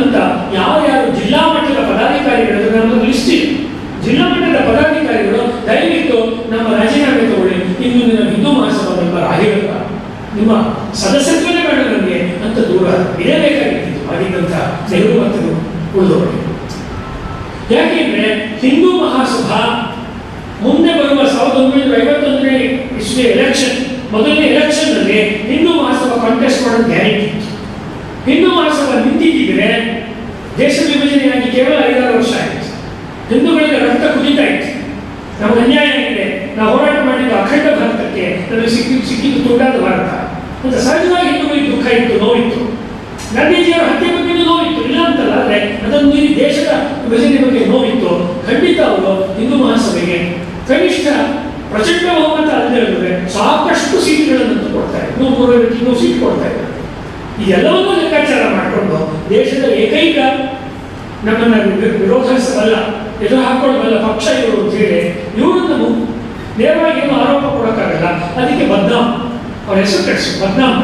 ಅಂತ ಯಾರ್ಯಾರು ಜಿಲ್ಲಾ ಮಟ್ಟದ ಪದಾಧಿಕಾರಿಗಳು ನಮ್ಮ ಲಿಸ್ಟ್ ಇದೆ. ಜಿಲ್ಲಾ ಮಟ್ಟದ ಪದಾಧಿಕಾರಿಗಳು ದಯವಿಟ್ಟು ನಮ್ಮ ರಾಜೀನಾಮೆ ತಗೊಳ್ಳಿ ಇನ್ನು ನಿಮ್ಮ ಹಿಂದೂ ಮಹಾಸಭಾ ಮೆಂಬರ್ ಆಗಿರಲ್ಲ. ನಿಮ್ಮ ಸದಸ್ಯತ್ವನೇ ಬೇಡ ನನಗೆ ಅಂತ ದೂರ ಇರಬೇಕಾಗಿತ್ತು ಆಗಿದ್ದಂಥ ನೆಹರು ಮತ್ತು ಉಳಿದವರು ಯಾಕೆಂದ್ರೆ ಹಿಂದೂ ಮಹಾಸಭಾ ಮುಂದೆ ಬರುವ ಸಾವಿರದ ಒಂಬೈನೂರ ಐವತ್ತೊಂದನೇ ಇಸ್ವಿ ಎಲೆಕ್ಷನ್ ಮೊದಲನೇ ಎಲೆಕ್ಷನ್ನಲ್ಲಿ ಹಿಂದೂ ಮಹಾಸಭಾ ಕಾಂಟೆಸ್ಟ್ ಮಾಡೋದು ಗ್ಯಾರಂಟಿ ಹಿಂದೂ ಮಹಾಸಭಾ ನಿಂತಿದ್ದರೆ ದೇಶ ವಿಭಜನೆಯಾಗಿ ಕೇವಲ ಐದಾರು ವರ್ಷ ಆಯಿತು. ಹಿಂದೂಗಳಿಗೆ ರಕ್ತ ಕುದಿತಾ ಇತ್ತು ನಮಗೆ ಅನ್ಯಾಯ ಆಗಿದೆ. ನಾವು ಹೋರಾಟ ಮಾಡಿದ್ದು ಅಖಂಡ ಭಾರತಕ್ಕೆ ನಮಗೆ ಸಿಕ್ಕಿ ಸಿಕ್ಕಿದ್ದು ತುಂಡಾದ ಭಾರತ. ಅಂತ ಸಹಜವಾಗಿ ಹಿಂದೂಗಳಿಗೆ ದುಃಖ ಇತ್ತು, ನೋವಿತ್ತು. ಗಾಂಧೀಜಿಯವರ ಹತ್ಯೆ ಬಗ್ಗೆ ನೋವಿತ್ತು. ಇಲ್ಲ ಅಂತಲ್ಲ, ಆದರೆ ಅದನ್ನು ಮೀರಿ ದೇಶದ ವಿಭಜನೆ ಬಗ್ಗೆ ನೋವಿತ್ತು. ಖಂಡಿತ ಅವರು ಹಿಂದೂ ಮಹಾಸಭೆಗೆ ಕನಿಷ್ಠ ಪ್ರಚಂಡ ಬಹುಮತ ಹೇಳಿದ್ರೆ ಸಾಕಷ್ಟು ಸೀಟ್ಗಳನ್ನು ಕೊಡ್ತಾರೆ. ಇನ್ನೂ ನೂರೈವತ್ತು ಇನ್ನೂರು ಸೀಟ್ ಕೊಡ್ತಾ ಇದ್ದಾರೆ ಇದೆಲ್ಲವನ್ನೂ ಲೆಕ್ಕಾಚಾರ ಮಾಡಿಕೊಂಡು ದೇಶದ ಏಕೈಕ ನಮ್ಮನ್ನು ವಿರೋಧಿಸಬಲ್ಲ ಎದುರು ಹಾಕೊಳ್ಳಬಲ್ಲ ಪಕ್ಷ ಇವರು ಅಂತ ಹೇಳಿ ಇವರನ್ನು ಮು- ನೇರವಾಗಿ ಏನು ಆರೋಪ ಕೊಡೋಕ್ಕಾಗಲ್ಲ. ಅದಕ್ಕೆ ಬದ್ನಾಮ್. ಅವ್ರ ಹೆಸರು ಕಟ್ಸು, ಬದ್ನಾಮ್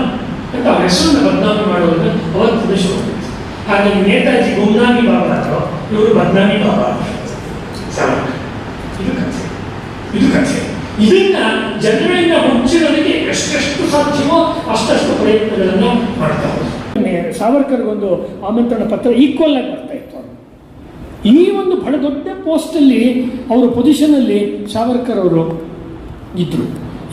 ಅಂತ ಅವ್ರ ಹೆಸರನ್ನು ಬದ್ನಾಮಿ ಮಾಡುವುದನ್ನು ಅವತ್ತು ಶುರು. ಹಾಗಾಗಿ ನೇತಾಜಿ ಗುಮ್ನಾಮಿ ಬಾಬಾ ಅಥವಾ ಇವರು ಬದನಾಮಿ ಬಾಬಾ ಸಾಮಾನ್ಯ ಇದು ಕಥೆ. ಇದು ಕಥೆ. ಇದನ್ನ ಜನಗಳಿಂದ ಮುಚ್ಚಿರೋದಕ್ಕೆ ಎಷ್ಟೆಷ್ಟು ಸಾಧ್ಯವೋ ಅಷ್ಟಷ್ಟು ಪ್ರಯತ್ನಗಳನ್ನು ಮಾಡ್ತಾ ಹೋದ್ರು ಸಾವರ್ಕರ್ಗೊಂದು ಆಮಂತ್ರಣ ಪತ್ರ ಈಕ್ವಲ್ ಆಗಿ ಬರ್ತಾ ಇತ್ತು. ಈ ಒಂದು ಬಹಳ ದೊಡ್ಡ ಪೋಸ್ಟಲ್ಲಿ ಅವರ ಪೊಸಿಷನಲ್ಲಿ ಸಾವರ್ಕರ್ ಅವರು ಇದ್ದರು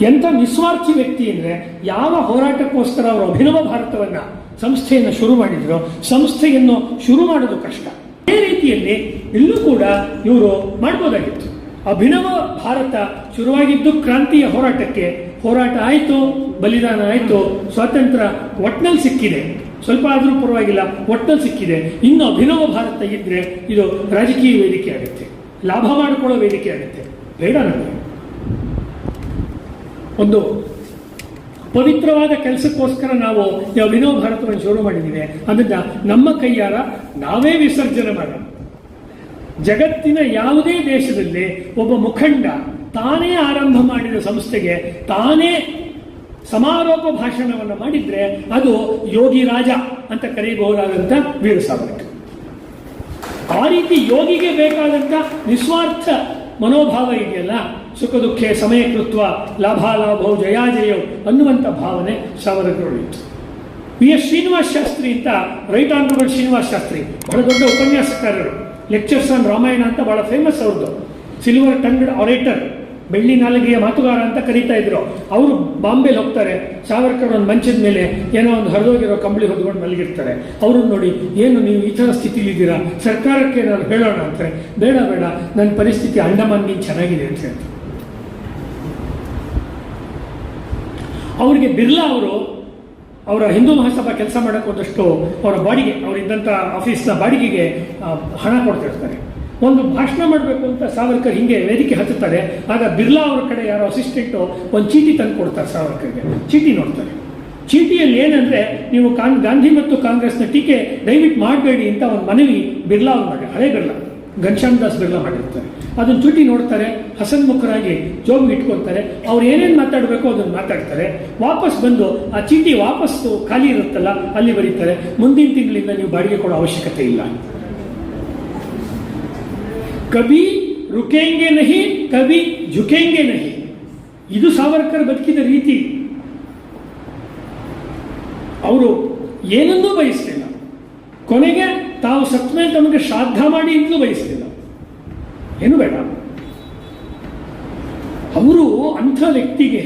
ಎಂಥ ನಿಸ್ವಾರ್ಥಿ ವ್ಯಕ್ತಿ ಅಂದರೆ ಯಾವ ಹೋರಾಟಕ್ಕೋಸ್ಕರ ಅವರು ಅಭಿನವ ಭಾರತವನ್ನು ಸಂಸ್ಥೆಯನ್ನು ಶುರು ಮಾಡಿದ್ರು, ಸಂಸ್ಥೆಯನ್ನು ಶುರು ಮಾಡೋದು ಕಷ್ಟ. ಅದೇ ರೀತಿಯಲ್ಲಿ ಇಲ್ಲೂ ಕೂಡ ಇವರು ಮಾಡ್ಬೋದಾಗಿತ್ತು. ಅಭಿನವ ಭಾರತ ಶುರುವಾಗಿದ್ದು ಕ್ರಾಂತಿಯ ಹೋರಾಟಕ್ಕೆ ಹೋರಾಟ ಆಯಿತು, ಬಲಿದಾನ ಆಯಿತು, ಸ್ವಾತಂತ್ರ್ಯ ಒಟ್ನಲ್ಲಿ ಸಿಕ್ಕಿದೆ. ಸ್ವಲ್ಪ ಆದರೂ ಪರವಾಗಿಲ್ಲ, ಒಟ್ನಲ್ಲಿ ಸಿಕ್ಕಿದೆ. ಇನ್ನು ಅಭಿನವ ಭಾರತ ಇದ್ರೆ ಇದು ರಾಜಕೀಯ ವೇದಿಕೆ ಆಗುತ್ತೆ. ಲಾಭ ಮಾಡಿಕೊಳ್ಳೋ ವೇದಿಕೆ ಆಗುತ್ತೆ. ಬೇಡ ನಮಗೆ. ಒಂದು ಪವಿತ್ರವಾದ ಕೆಲಸಕ್ಕೋಸ್ಕರ ನಾವು ಈ ಅಭಿನವ ಭಾರತವನ್ನು ಶುರು ಮಾಡಿದ್ದೀವಿ. ಅದನ್ನ ನಮ್ಮ ಕೈಯಾರ ನಾವೇ ವಿಸರ್ಜನೆ ಮಾಡೋಣ. ಜಗತ್ತಿನ ಯಾವುದೇ ದೇಶದಲ್ಲಿ ಒಬ್ಬ ಮುಖಂಡ ತಾನೇ ಆರಂಭ ಮಾಡಿದ ಸಂಸ್ಥೆಗೆ ತಾನೇ ಸಮಾರೋಪ ಭಾಷಣವನ್ನು ಮಾಡಿದ್ರೆ ಅದು ಯೋಗಿ ರಾಜ ಅಂತ ಕರೆಯಬಹುದಾದಂಥ ವೀರ ಸಾವರ್ಕರ್ ಆ ರೀತಿ ಯೋಗಿಗೆ ಬೇಕಾದಂಥ ನಿಸ್ವಾರ್ಥ ಮನೋಭಾವ ಇದೆಯಲ್ಲ? ಸುಖ, ದುಃಖ, ಸಮಯ, ಕೃತ್ವ ಲಾಭಾಲಾಭವು ಜಯಾಜಯವು ಅನ್ನುವಂಥ ಭಾವನೆ ಸಾವರ್ಕರೊಳಿತ್ತು ವಿ. ಎಸ್. ಶ್ರೀನಿವಾಸ್ ಶಾಸ್ತ್ರಿ ಅಂತ ರೈಟ್ ಆನರಬಲ್ ಶ್ರೀನಿವಾಸ್ ಶಾಸ್ತ್ರಿ, ಬಹಳ ದೊಡ್ಡ ಉಪನ್ಯಾಸಕಾರರು. ಲೆಕ್ಚರ್ಸ್ ಆನ್ ರಾಮಾಯಣ ಅಂತ ಬಹಳ ಫೇಮಸ್ ಅವ್ರದ್ದು. ಸಿಲ್ವರ್ ಟಂಗ್ಡ್ ಆರೇಟರ್ ಬೆಳ್ಳಿ ನಾಲಿಗೆಯ ಮಾತುಗಾರ ಅಂತ ಕರೀತಾ ಇದ್ರು. ಅವರು ಬಾಂಬೆಲಿ ಹೋಗ್ತಾರೆ. ಸಾವರ್ಕರ್ ಒಂದು ಮಂಚದ ಮೇಲೆ ಏನೋ ಒಂದು ಹರಿದೋಗಿರೋ ಕಂಬಳಿ ಹೊದ್ಕೊಂಡು ಮಲಗಿರ್ತಾರೆ. ಅವ್ರನ್ನ ನೋಡಿ, ಏನು ನೀವು ಈ ಥರ ಸ್ಥಿತಿಲಿದ್ದೀರಾ? ಸರ್ಕಾರಕ್ಕೆ ನಾನು ಹೇಳೋಣ ಅಂತಾರೆ ಬೇಡ ಬೇಡ ನನ್ನ ಪರಿಸ್ಥಿತಿ ಅಂಡಮಾನ್ಗಿಂತ ಚೆನ್ನಾಗಿದೆ ಅಂತ ಹೇಳ್ತಾರೆ. ಅವರಿಗೆ ಬಿರ್ಲಾ ಅವರು ಅವರ ಹಿಂದೂ ಮಹಾಸಭಾ ಕೆಲಸ ಮಾಡೋಕ್ಕೆ ಒಂದಷ್ಟು ಅವರ ಬಾಡಿಗೆ ಅವರಿದ್ದಂಥ ಆಫೀಸ್ನ ಬಾಡಿಗೆಗೆ ಹಣ ಕೊಡ್ತಿರ್ತಾರೆ. ಒಂದು ಭಾಷಣ ಮಾಡಬೇಕು ಅಂತ ಸಾವರ್ಕರ್ ಹಿಂಗೆ ವೇದಿಕೆ ಹತ್ತುತ್ತಾರೆ. ಆಗ ಬಿರ್ಲಾ ಅವ್ರ ಕಡೆ ಯಾರೋ ಅಸಿಸ್ಟೆಂಟು ಒಂದು ಚೀಟಿ ತಂದು ಕೊಡ್ತಾರೆ ಸಾವರ್ಕರ್ಗೆ. ಚೀಟಿ ನೋಡ್ತಾರೆ. ಚೀಟಿಯಲ್ಲಿ ಏನಂದ್ರೆ ನೀವು ಕಾನ್ ಗಾಂಧಿ ಮತ್ತು ಕಾಂಗ್ರೆಸ್ನ ಟೀಕೆ ದಯವಿಟ್ಟು ಮಾಡಬೇಡಿ ಅಂತ ಒಂದು ಮನವಿ ಬಿರ್ಲಾ ಅವ್ರು ಮಾಡಿ ಹಳೆ ಬಿರ್ಲಾ, ಘನಶ್ಯಾಮ್ ದಾಸ್ ಬಿರ್ಲಾ ಮಾಡಿರ್ತಾರೆ. ಅದನ್ನು ಚೂಟಿ ನೋಡ್ತಾರೆ ಹಸನ್ಮುಖರಾಗಿ ಜೋಬ್ ಇಟ್ಕೊತಾರೆ ಅವ್ರು ಏನೇನು ಮಾತಾಡಬೇಕು ಅದನ್ನು ಮಾತಾಡ್ತಾರೆ. ವಾಪಸ್ ಬಂದು ಆ ಚೀಟಿ ವಾಪಸ್ಸು ಖಾಲಿ ಇರುತ್ತಲ್ಲ, ಅಲ್ಲಿ ಬರೀತಾರೆ. ಮುಂದಿನ ತಿಂಗಳಿಂದ ನೀವು ಬಾಡಿಗೆ ಕೊಡೋ ಅವಶ್ಯಕತೆ ಇಲ್ಲ ಕಬಿ ರುಕೆಂಗೆ ನಹಿ, ಕವಿ ಝುಕೆಂಗೆ ನಹಿ. ಇದು ಸಾವರ್ಕರ್ ಬದುಕಿದ ರೀತಿ. ಅವರು ಏನನ್ನೂ ಬಯಸಲಿಲ್ಲ. ಕೊನೆಗೆ ತಾವು ಸತ್ ಮೇಲೆ ತಮಗೆ ಶ್ರಾದ್ದ ಮಾಡಿ ಅಂತಲೂ ಬಯಸಲಿಲ್ಲ. ಏನು ಬೇಡ. ಅವರು ಅಂಥ ವ್ಯಕ್ತಿಗೆ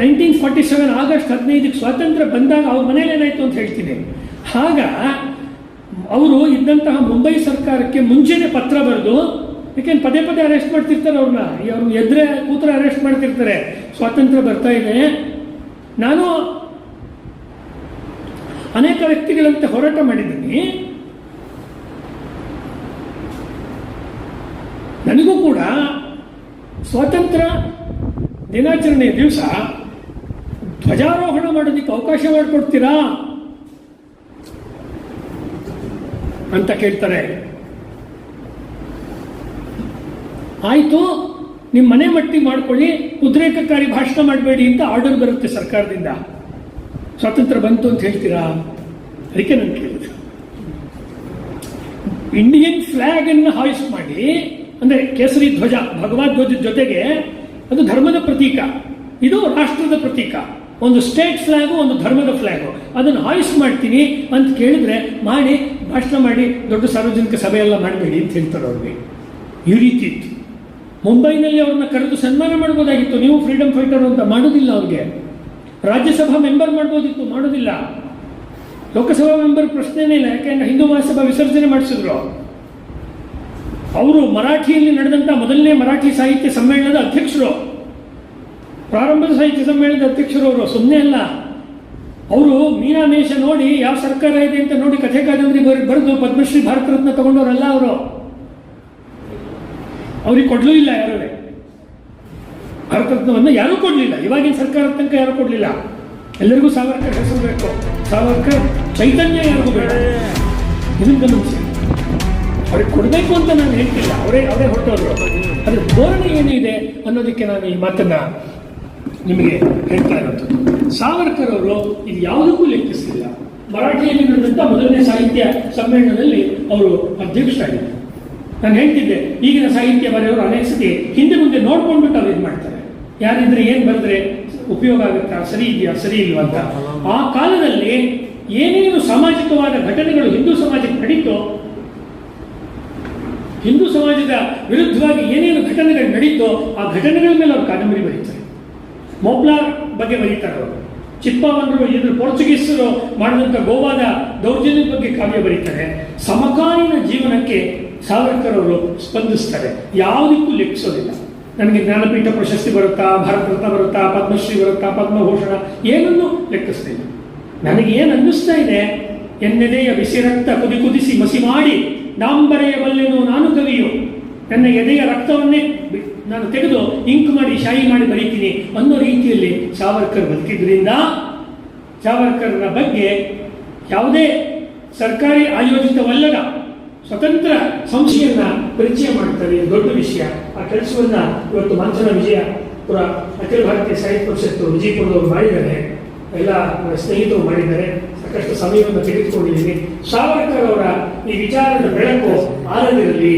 ನೈನ್ಟೀನ್ ಫಾರ್ಟಿ ಸೆವೆನ್ ಆಗಸ್ಟ್ ಹದಿನೈದಕ್ಕೆ ಸ್ವಾತಂತ್ರ್ಯ ಬಂದಾಗ ಅವ್ರ ಮನೇಲಿ ಏನಾಯ್ತು ಅಂತ ಹೇಳ್ತೀನಿ. ಆಗ ಅವರು ಇದ್ದಂತಹ ಮುಂಬೈ ಸರ್ಕಾರಕ್ಕೆ ಮುಂಚೆನೆ ಪತ್ರ ಬರೆದು ಯಾಕೆಂದ್ರೆ ಪದೇ ಪದೇ ಅರೆಸ್ಟ್ ಮಾಡ್ತಿರ್ತಾರೆ ಅವ್ರನ್ನ. ಅವ್ರನ್ನ ಎದ್ರೆ ಕೂತ್ರ ಅರೆಸ್ಟ್ ಮಾಡ್ತಿರ್ತಾರೆ. ಸ್ವಾತಂತ್ರ್ಯ ಬರ್ತಾ ಇದೆ. ನಾನು ಅನೇಕ ವ್ಯಕ್ತಿಗಳಂತೆ ಹೋರಾಟ ಮಾಡಿದ್ದೀನಿ. ನನಗೂ ಕೂಡ ಸ್ವಾತಂತ್ರ್ಯ ದಿನಾಚರಣೆ ದಿವಸ ಧ್ವಜಾರೋಹಣ ಮಾಡೋದಕ್ಕೆ ಅವಕಾಶ ಮಾಡಿಕೊಡ್ತೀರಾ? ಅಂತ ಕೇಳ್ತಾರೆ. ಆಯಿತು ನಿಮ್ಮ ಮನೆ ಮಟ್ಟಿ ಮಾಡ್ಕೊಳ್ಳಿ, ಉದ್ರೇಕಕಾರಿ ಭಾಷಣ ಮಾಡಬೇಡಿ ಅಂತ ಆರ್ಡರ್ ಬರುತ್ತೆ ಸರ್ಕಾರದಿಂದ. ಸ್ವಾತಂತ್ರ್ಯ ಬಂತು ಅಂತ ಹೇಳ್ತೀರಾ? ಅದಕ್ಕೆ ನಾನು ಕೇಳಿದೆ. ಇಂಡಿಯನ್ ಫ್ಲಾಗ್ ಅನ್ನು ಹಾಯಿಸ್ಟ್ ಮಾಡಿ, ಅಂದ್ರೆ ಕೇಸರಿ ಧ್ವಜ ಭಗವದ್ ಧ್ವಜದ ಜೊತೆಗೆ ಅದು ಧರ್ಮದ ಪ್ರತೀಕ. ಇದು ರಾಷ್ಟ್ರದ ಪ್ರತೀಕ. ಒಂದು ಸ್ಟೇಟ್ ಫ್ಲಾಗು ಒಂದು ಧರ್ಮದ ಫ್ಲಾಗು ಅದನ್ನು ಹಾಯಿಸ್ಟ್ ಮಾಡ್ತೀನಿ ಅಂತ ಕೇಳಿದ್ರೆ, ಮಾಡಿ ಭಾಷಣ ಮಾಡಿ ದೊಡ್ಡ ಸಾರ್ವಜನಿಕ ಸಭೆ ಎಲ್ಲ ಮಾಡಬೇಡಿ ಅಂತ ಹೇಳ್ತಾರೆ ಅವ್ರಿಗೆ. ಈ ರೀತಿ ಇತ್ತು. ಮುಂಬೈನಲ್ಲಿ ಅವ್ರನ್ನ ಕರೆದು ಸನ್ಮಾನ ಮಾಡ್ಬೋದಾಗಿತ್ತು. ನೀವು ಫ್ರೀಡಮ್ ಫೈಟರ್ ಅಂತ ಮಾಡೋದಿಲ್ಲ ಅವ್ರಿಗೆ. ರಾಜ್ಯಸಭಾ ಮೆಂಬರ್ ಮಾಡ್ಬೋದಿತ್ತು, ಮಾಡೋದಿಲ್ಲ. ಲೋಕಸಭಾ ಮೆಂಬರ್ ಪ್ರಶ್ನೆನೇ ಇಲ್ಲ. ಯಾಕೆಂದ್ರೆ ಹಿಂದೂ ಮಹಾಸಭಾ ವಿಸರ್ಜನೆ ಮಾಡಿಸಿದ್ರು. ಅವರು ಮರಾಠಿಯಲ್ಲಿ ನಡೆದಂಥ ಮೊದಲನೇ ಮರಾಠಿ ಸಾಹಿತ್ಯ ಸಮ್ಮೇಳನದ ಅಧ್ಯಕ್ಷರು. ಪ್ರಾರಂಭದ ಸಾಹಿತ್ಯ ಸಮ್ಮೇಳನದ ಅಧ್ಯಕ್ಷರು ಅವರು. ಸುಮ್ಮನೆ ಅಲ್ಲ. ಅವರು ಮೀನಾಮೇಷ ನೋಡಿ ಯಾವ ಸರ್ಕಾರ ಇದೆ ಅಂತ ನೋಡಿ ಕಥೆ ಕಾದಂಬರಿ ಬರ್- ಬರೆದು ಪದ್ಮಶ್ರೀ ಭಾರತ ರತ್ನ ತಗೊಂಡವರಲ್ಲ ಅವರು. ಅವ್ರಿಗೆ ಕೊಡ್ಲೂ ಇಲ್ಲ ಯಾರೂ ಭಾರತ ರತ್ನವನ್ನು ಯಾರೂ ಕೊಡಲಿಲ್ಲ. ಇವಾಗಿನ ಸರ್ಕಾರದ ತನಕ ಯಾರು ಕೊಡಲಿಲ್ಲ. ಎಲ್ಲರಿಗೂ ಸಾವರ್ಕರ್ ಹೆಸರು ಬೇಕು. ಚೈತನ್ಯ ಯಾರಿಗೂ ಬೇಡ. ಇದನ್ನು ಗಮನಿಸಿ. ಅವ್ರಿಗೆ ಕೊಡಬೇಕು ಅಂತ ನಾನು ಹೇಳ್ತಿಲ್ಲ. ಅವರೇ ಅವರೇ ಹೊರಟೋದ್ರು ಅದ್ರ ಧೋರಣೆ ಏನಿದೆ ಅನ್ನೋದಕ್ಕೆ ನಾನು ಈ ಮಾತನ್ನ ನಿಮಗೆ ಹೇಳ್ತಾ ಇರೋದು ಸಾವರ್ಕರ್ ಅವರು ಇದು ಯಾವುದಕ್ಕೂ ಲೆಕ್ಕಿಸಲಿಲ್ಲ ಮರಾಠಿಯಲ್ಲಿ ನಡೆದಂತ ಮೊದಲನೇ ಸಾಹಿತ್ಯ ಸಮ್ಮೇಳನದಲ್ಲಿ ಅವರು ಅಧ್ಯಕ್ಷರಾಗಿದ್ದರು. ನಾನು ಹೇಳ್ತಿದ್ದೆ, ಈಗಿನ ಸಾಹಿತ್ಯ ಬರೆಯವರು ಅನೇಕ ಸತಿ ಹಿಂದೆ ಮುಂದೆ ನೋಡ್ಕೊಂಡ್ಬಿಟ್ಟು ಅವ್ರು ಇದು ಮಾಡ್ತಾರೆ. ಯಾರಿದ್ರೆ ಏನ್ ಬಂದ್ರೆ ಉಪಯೋಗ ಆಗುತ್ತಾ, ಸರಿ ಇದೆಯಾ, ಸರಿ ಇಲ್ವಾ ಅಂತ. ಆ ಕಾಲದಲ್ಲಿ ಏನೇನು ಸಾಮಾಜಿಕವಾದ ಘಟನೆಗಳು ಹಿಂದೂ ಸಮಾಜಕ್ಕೆ ನಡೀತೋ, ಹಿಂದೂ ಸಮಾಜದ ವಿರುದ್ಧವಾಗಿ ಏನೇನು ಘಟನೆಗಳು ನಡೀತೋ, ಆ ಘಟನೆಗಳ ಮೇಲೆ ಅವ್ರು ಕಾದಂಬರಿ ಬರೀತಾರೆ. ಮೊಬ್ಲಾರ್ ಬಗ್ಗೆ ಬರೀತಾರೆ ಅವರು. ಚಿಪ್ಪವನ್ನರು ಎದುರು ಪೋರ್ಚುಗೀಸರು ಮಾಡಿದಂಥ ಗೋವಾದ ದೌರ್ಜನ್ಯದ ಬಗ್ಗೆ ಕಾವ್ಯ ಬರೀತಾರೆ. ಸಮಕಾಲೀನ ಜೀವನಕ್ಕೆ ಸಾವರ್ಕರ್ ಅವರು ಸ್ಪಂದಿಸ್ತಾರೆ. ಯಾವುದಕ್ಕೂ ಲೆಕ್ಕಿಸೋದಿಲ್ಲ. ನನಗೆ ಜ್ಞಾನಪೀಠ ಪ್ರಶಸ್ತಿ ಬರುತ್ತಾ ಭಾರತ ರತ್ನ ಬರುತ್ತಾ, ಪದ್ಮಶ್ರೀ ಬರುತ್ತಾ, ಪದ್ಮಭೂಷಣ, ಏನನ್ನೂ ಲೆಕ್ಕಿಸ್ತಿಲ್ಲ. ನನಗೆ ಏನು ಅನ್ನಿಸ್ತಾ ಇದೆ? ಎನ್ನೆದೆಯ ಬಿಸಿ ಕುದಿ ಕುದಿಸಿ ಮಸಿ ಮಾಡಿ ನಾಂಬರೆಯಬಲ್ಲೆನು ನಾನು ಕವಿಯು, ನನ್ನ ಎದೆಯ ರಕ್ತವನ್ನೇ ನಾನು ತೆಗೆದು ಇಂಕ್ ಮಾಡಿ, ಶಾಯಿ ಮಾಡಿ ಬರೀತೀನಿ ಅನ್ನೋ ರೀತಿಯಲ್ಲಿ ಸಾವರ್ಕರ್ ಬದುಕಿದ್ರಿಂದ ಸಾವರ್ಕರ್ನ ಬಗ್ಗೆ ಯಾವುದೇ ಸರ್ಕಾರಿ ಆಯೋಜಿತವಲ್ಲದ ಸ್ವತಂತ್ರ ಸಂಸ್ಥೆಯನ್ನ ಪರಿಚಯ ಮಾಡ್ತಾರೆ. ದೊಡ್ಡ ವಿಷಯ. ಆ ಕೆಲಸವನ್ನ ಇವತ್ತು ಮಂಚನ ವಿಜಯಪುರ ಅಖಿಲ ಭಾರತೀಯ ಸಾಹಿತ್ಯ ಪರಿಷತ್ತು ವಿಜಯಪುರದವರು ಮಾಡಿದ್ದಾರೆ. ಎಲ್ಲ ಸ್ನೇಹಿತರು ಮಾಡಿದ್ದಾರೆ. ಸಾಕಷ್ಟು ಸಮಯವನ್ನು ತೆಗೆದುಕೊಂಡಿದ್ದೀನಿ. ಸಾವರ್ಕರ್ ಅವರ ಈ ವಿಚಾರದ ಬೆಳಕು ಆರದಿರಲಿ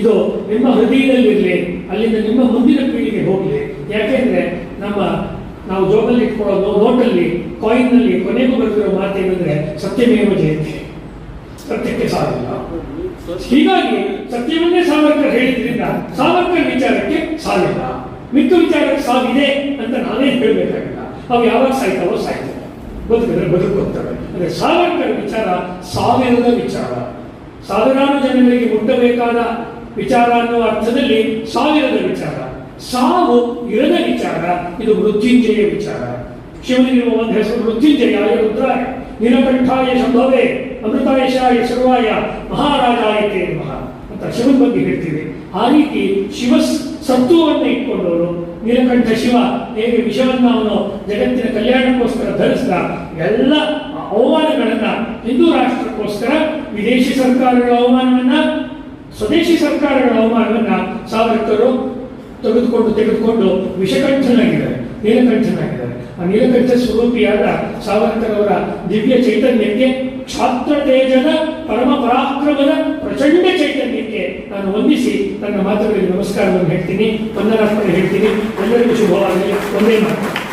ಇದು ನಿಮ್ಮ ಹೃದಯದಲ್ಲಿರಲಿ ಅಲ್ಲಿಂದ ನಿಮ್ಮ ಮುಂದಿನ ಪೀಳಿಗೆ ಹೋಗಲಿ. ಯಾಕೆಂದ್ರೆ ನಮ್ಮ ನಾವು ಜೋಬಲ್ಲಿ ಇಟ್ಕೊಳ್ಳೋ ನೋಟಲ್ಲಿ ಕಾಯಿನ್ನಲ್ಲಿ ಕೊನೆಗೂ ಮಾತು ಮಾತೇನೆಂದ್ರೆ ಸತ್ಯಮೇವ ಜಯಂತಿ. ಸತ್ಯಕ್ಕೆ ಸಾಧಿಲ್ಲ ಹೀಗಾಗಿ ಸತ್ಯವನ್ನೇ ಸಾವರ್ಕರ್ ಹೇಳಿದ್ರಿಂದ ಸಾವರ್ಕರ್ ವಿಚಾರಕ್ಕೆ ಸಾವಿಲ್ಲ ಮಿಕ್ಕ ವಿಚಾರಕ್ಕೆ ಸಾವಿದೆ ಅಂತ ನಾನೇ ಹೇಳಬೇಕಾಗಿಲ್ಲ. ಅವು ಯಾವಾಗ ಸಾಯ್ತಾವೋ ಸಾಯ್ತವೆ ಬದುಕಿದ್ರೆ ಬದುಕುತ್ತವೆ ಅಂದ್ರೆ ಸಾವರ್ಕರ್ ವಿಚಾರ ಸಾವಿರದ ವಿಚಾರ. ಸಾವಿರಾರು ಜನಗಳಿಗೆ ಮುಟ್ಟಬೇಕಾದ ವಿಚಾರ ಅನ್ನುವ ಅರ್ಥದಲ್ಲಿ ಸಾವಿರದ ವಿಚಾರ. ಸಾವು ಇರದ ವಿಚಾರ, ಇದು ಮೃತ್ಯುಂಜಯ ವಿಚಾರ. ಶಿವನಿಗಿರುವ ಒಂದು ಹೆಸರು ಮೃತ್ಯುಂಜಯ ರುದ್ರಾಯ ನಿರಕಂಠಾಯ ಶಂಭವೇ, ಅಮೃತಾಯಶಾಯ ಸರ್ವಾಯ ಮಹಾರಾಜಾಯತೆ ಅಂತ ಶಿವನ ಬಗ್ಗೆ ಹೇಳ್ತೀವಿ. ಆ ರೀತಿ ಶಿವ ಸತ್ವವನ್ನು ಇಟ್ಕೊಂಡವರು ನೀಲಕಂಠ ಶಿವ ಹೇಗೆ ವಿಷವನ್ನು ಅವನು ಜಗತ್ತಿನ ಕಲ್ಯಾಣಕ್ಕೋಸ್ಕರ ಧರಿಸಿದ ಎಲ್ಲ ಅವಮಾನಗಳನ್ನ ಹಿಂದೂ ರಾಷ್ಟ್ರಕ್ಕೋಸ್ಕರ ವಿದೇಶಿ ಸರ್ಕಾರಗಳ ಅವಮಾನವನ್ನ ಸ್ವದೇಶಿ ಸರ್ಕಾರಗಳ ಅವಮಾನವನ್ನ ಸಾವರ್ಕರು ತೆಗೆದುಕೊಂಡು ತೆಗೆದುಕೊಂಡು ವಿಷಕಂಠನಾಗಿದ್ದಾರೆ, ನೀಲಕಂಠನಾಗಿದ್ದಾರೆ. ಆ ನೀಲಕಂಠ ಸ್ವರೂಪಿಯಾದ ಸಾವರ್ಕರವರ ದಿವ್ಯ ಚೈತನ್ಯಕ್ಕೆ ಕ್ಷಾತ್ರ ತೇಜದ ಪರಮ ಪರಾಕ್ರಮದ ಪ್ರಚಂಡ ಚೈತನ್ಯಕ್ಕೆ ನಾನು ವಂದಿಸಿ ನನ್ನ ಮಾತುಗಳಿಗೆ ನಮಸ್ಕಾರವನ್ನು ಹೇಳ್ತೀನಿ ವಂದನಾರ್ಪಣೆ ಹೇಳ್ತೀನಿ. ಎಲ್ಲರಿಗೂ ಶುಭವಾಗಲಿ. ಒಂದೇ ಮಾತು.